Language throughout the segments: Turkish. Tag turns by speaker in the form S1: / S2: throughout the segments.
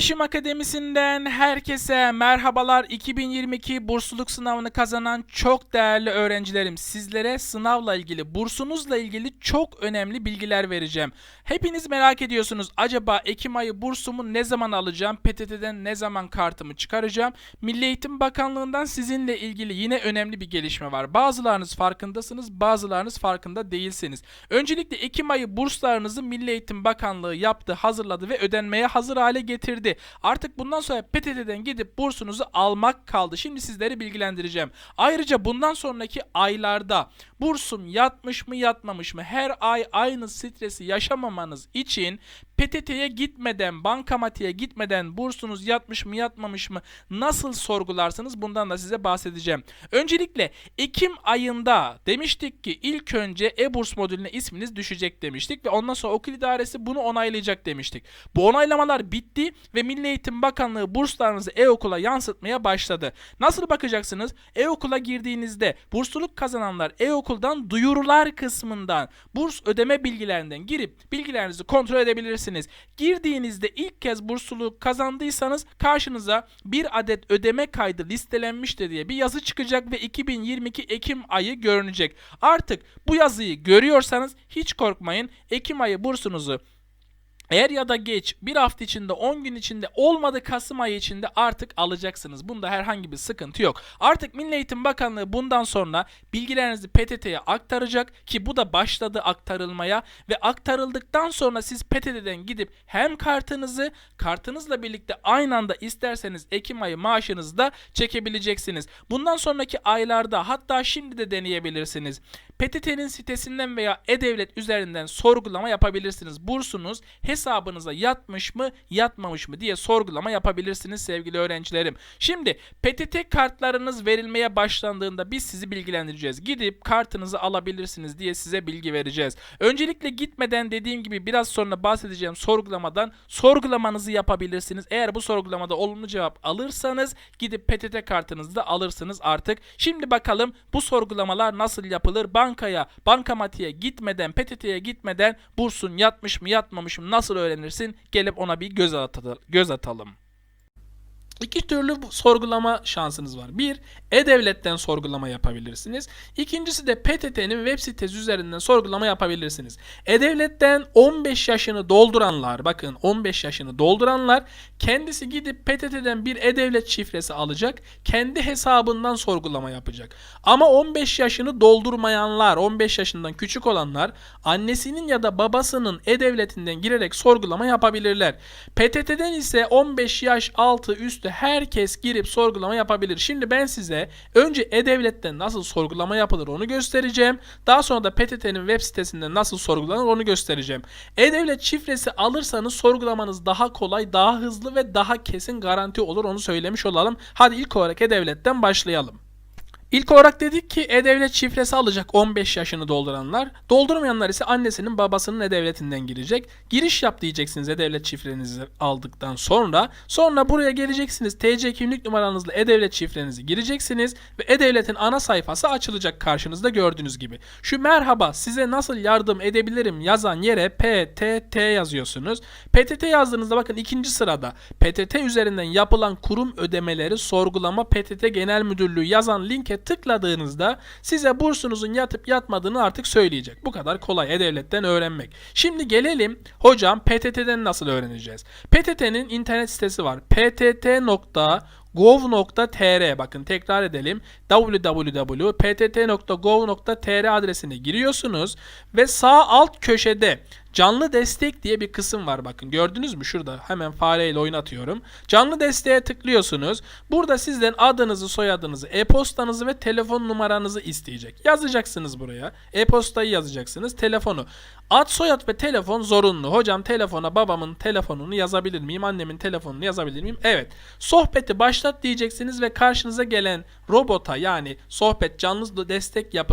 S1: Bilişim Akademisi'nden herkese merhabalar. 2022 bursluluk sınavını kazanan çok değerli öğrencilerim. Sizlere sınavla ilgili, bursunuzla ilgili çok önemli bilgiler vereceğim. Hepiniz merak ediyorsunuz. Acaba Ekim ayı bursumu ne zaman alacağım? PTT'den ne zaman kartımı çıkaracağım? Milli Eğitim Bakanlığı'ndan sizinle ilgili yine önemli bir gelişme var. Bazılarınız farkındasınız, bazılarınız farkında değilsiniz. Öncelikle Ekim ayı burslarınızı Milli Eğitim Bakanlığı yaptı, hazırladı ve ödenmeye hazır hale getirdi. Artık bundan sonra PTT'den gidip bursunuzu almak kaldı. Şimdi sizleri bilgilendireceğim. Ayrıca bundan sonraki aylarda bursum yatmış mı yatmamış mı her ay aynı stresi yaşamamanız için PTT'ye gitmeden, bankamatiğe gitmeden bursunuz yatmış mı yatmamış mı nasıl sorgularsınız bundan da size bahsedeceğim. Öncelikle Ekim ayında demiştik ki ilk önce e-burs modülüne isminiz düşecek demiştik ve ondan sonra okul idaresi bunu onaylayacak demiştik. Bu onaylamalar bitti ve Milli Eğitim Bakanlığı burslarınızı e-okula yansıtmaya başladı. Nasıl bakacaksınız? E-okula girdiğinizde bursluluk kazananlar e-okuldan duyurular kısmından burs ödeme bilgilerinden girip bilgilerinizi kontrol edebilirsiniz. Girdiğinizde ilk kez bursluluk kazandıysanız karşınıza bir adet ödeme kaydı listelenmiştir diye bir yazı çıkacak ve 2022 Ekim ayı görünecek. Artık bu yazıyı görüyorsanız hiç korkmayın. Ekim ayı bursunuzu eğer ya da geç bir hafta içinde 10 gün içinde olmadı Kasım ayı içinde artık alacaksınız. Bunda herhangi bir sıkıntı yok. Artık Milli Eğitim Bakanlığı bundan sonra bilgilerinizi PTT'ye aktaracak ki bu da başladı aktarılmaya ve aktarıldıktan sonra siz PTT'den gidip hem kartınızı kartınızla birlikte aynı anda isterseniz Ekim ayı maaşınızı da çekebileceksiniz. Bundan sonraki aylarda hatta şimdi de deneyebilirsiniz. PTT'nin sitesinden veya e-devlet üzerinden sorgulama yapabilirsiniz. Bursunuz hesabınıza yatmış mı yatmamış mı diye sorgulama yapabilirsiniz sevgili öğrencilerim. Şimdi PTT kartlarınız verilmeye başlandığında biz sizi bilgilendireceğiz. Gidip kartınızı alabilirsiniz diye size bilgi vereceğiz. Öncelikle gitmeden dediğim gibi biraz sonra bahsedeceğim sorgulamadan sorgulamanızı yapabilirsiniz. Eğer bu sorgulamada olumlu cevap alırsanız gidip PTT kartınızı da alırsınız artık. Şimdi bakalım bu sorgulamalar nasıl yapılır? Bankaya, bankamatiğe gitmeden, PTT'ye gitmeden bursun yatmış mı yatmamış mı nasıl öğrenirsin? Gelip ona bir göz atalım. Göz atalım. İki türlü sorgulama şansınız var. Bir, E-Devlet'ten sorgulama yapabilirsiniz. İkincisi de PTT'nin web sitesi üzerinden sorgulama yapabilirsiniz. E-Devlet'ten 15 yaşını dolduranlar, bakın 15 yaşını dolduranlar kendisi gidip PTT'den bir E-Devlet şifresi alacak. Kendi hesabından sorgulama yapacak. Ama 15 yaşını doldurmayanlar, 15 yaşından küçük olanlar annesinin ya da babasının E-Devleti'nden girerek sorgulama yapabilirler. PTT'den ise 15 yaş altı üstü herkes girip sorgulama yapabilir. Şimdi ben size önce E-Devlet'ten nasıl sorgulama yapılır onu göstereceğim. Daha sonra da PTT'nin web sitesinden nasıl sorgulanır onu göstereceğim. E-Devlet şifresi alırsanız sorgulamanız daha kolay, daha hızlı ve daha kesin garanti olur onu söylemiş olalım. Hadi ilk olarak E-Devlet'ten başlayalım. İlk olarak dedik ki E-Devlet şifresi alacak 15 yaşını dolduranlar. Doldurmayanlar ise annesinin babasının E-Devleti'nden girecek. Giriş yap diyeceksiniz E-Devlet şifrenizi aldıktan sonra. Sonra buraya geleceksiniz. TC kimlik numaranızla E-Devlet şifrenizi gireceksiniz. Ve E-Devlet'in ana sayfası açılacak karşınızda gördüğünüz gibi. Şu merhaba size nasıl yardım edebilirim yazan yere PTT yazıyorsunuz. PTT yazdığınızda bakın ikinci sırada PTT üzerinden yapılan kurum ödemeleri sorgulama PTT Genel Müdürlüğü yazan linke tıkladığınızda size bursunuzun yatıp yatmadığını artık söyleyecek. Bu kadar kolay E-Devlet'ten öğrenmek. Şimdi gelelim hocam PTT'den nasıl öğreneceğiz? PTT'nin internet sitesi var. ptt.gov.tr bakın tekrar edelim www.ptt.gov.tr adresine giriyorsunuz ve sağ alt köşede Canlı destek diye bir kısım var bakın gördünüz mü şurada hemen fareyle oynatıyorum. Canlı desteğe tıklıyorsunuz. Burada sizden adınızı, soyadınızı, e-postanızı ve telefon numaranızı isteyecek. Yazacaksınız buraya. E-postayı yazacaksınız, telefonu. Ad, soyad ve telefon zorunlu. Hocam telefona babamın telefonunu yazabilir miyim? Annemin telefonunu yazabilir miyim? Evet. Sohbeti başlat diyeceksiniz ve karşınıza gelen robota yani sohbet canlı destek yap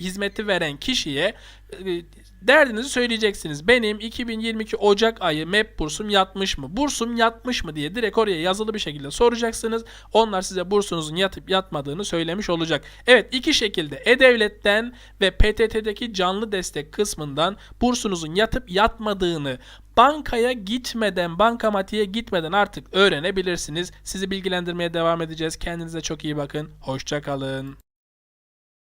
S1: hizmeti veren kişiye e, derdinizi söyleyeceksiniz. Benim 2022 Ocak ayı MEP bursum yatmış mı? Bursum yatmış mı diye direkt oraya yazılı bir şekilde soracaksınız. Onlar size bursunuzun yatıp yatmadığını söylemiş olacak. Evet iki şekilde E-Devlet'ten ve PTT'deki canlı destek kısmından bursunuzun yatıp yatmadığını bankaya gitmeden, bankamatiğe gitmeden artık öğrenebilirsiniz. Sizi bilgilendirmeye devam edeceğiz. Kendinize çok iyi bakın. Hoşça kalın.